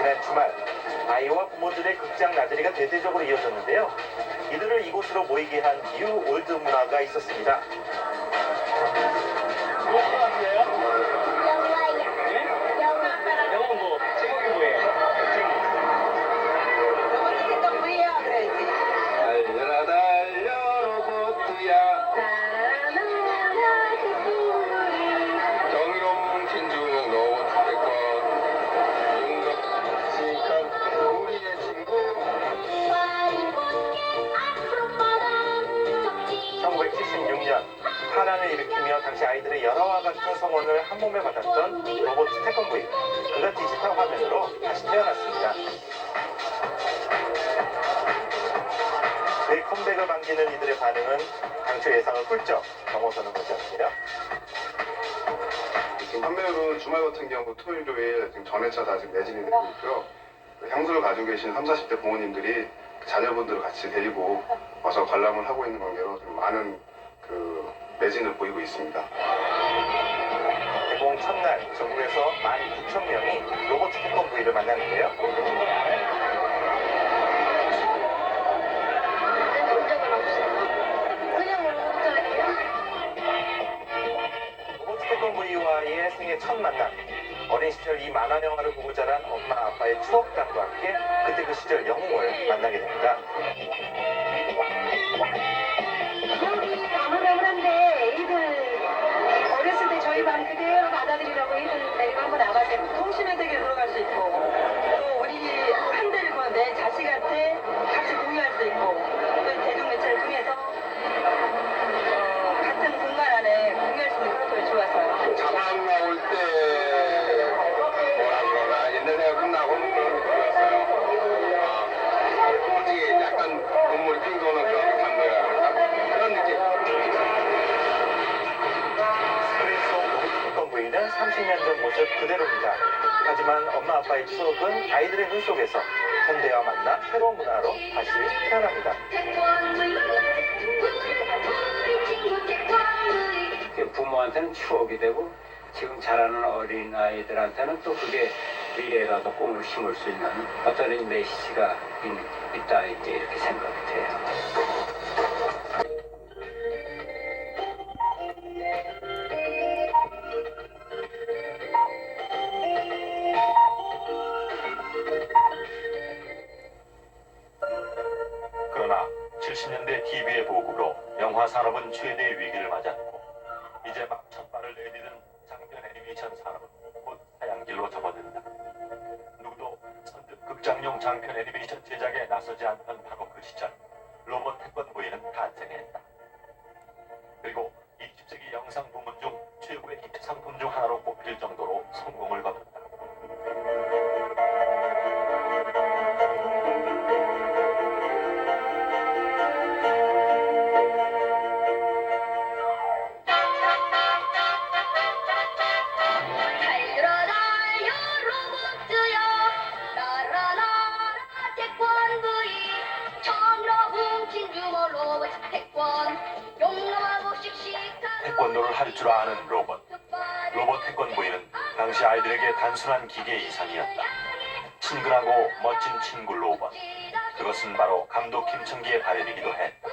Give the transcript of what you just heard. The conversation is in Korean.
지난 주말 아이와 부모들의 극장 나들이가 대대적으로 이어졌는데요. 이들을 이곳으로 모이게 한 뉴 올드 문화가 있었습니다. 파란을 일으키며 당시 아이들의 열화와 같은 성원을 한 몸에 받았던 로봇 태권브이. 그가 디지털 화면으로 다시 태어났습니다. 그의 컴백을 반기는 이들의 반응은 당초 예상을 훌쩍 넘어서는. 지금 판매율은 주말 같은 경우 토요일 요일 전회차 다 지금 매진이 되고 있고요 그 향수를 가지고 계신 30, 40대 부모님들이 자녀분들을 같이 데리고 와서 관람을 하고 있는 관계로 좀 많은 그 매진을 보이고 있습니다. 개봉 첫날 전국에서 19,000명이 로봇 만났는데요. 로봇 태권브이와의 생애 첫 만남. 어린 시절 이 만화 영화를 보고 자란 엄마 아빠의 추억담과 함께 그때 그 시절 영웅을 만나게 됩니다. 30년 전 모습 그대로입니다. 하지만 엄마 아빠의 추억은 아이들의 눈 속에서 현대와 만나 새로운 문화로 다시 태어납니다. 그게 부모한테는 추억이 되고 지금 자라는 어린 아이들한테는 또 그게 미래라도 꿈을 심을 수 있는 어떤 메시지가 있- 있다 이렇게 생각이 돼요. 70년대 TV의 보급으로 영화 산업은 최대의 위기를 맞았고 이제 막 첫 발을 내디딘 장편 애니메이션 산업은 곧 하향길로 접어든다. 누구도 선뜻 극장용 장편 애니메이션 제작에 나서지 않던 바로 그 시절 태권도를 할 줄 아는 로봇. 로봇 태권브이는 당시 아이들에게 단순한 기계 이상이었다. 친근하고 멋진 친구 로봇. 그것은 바로 감독 김천기의 바램이기도 했다.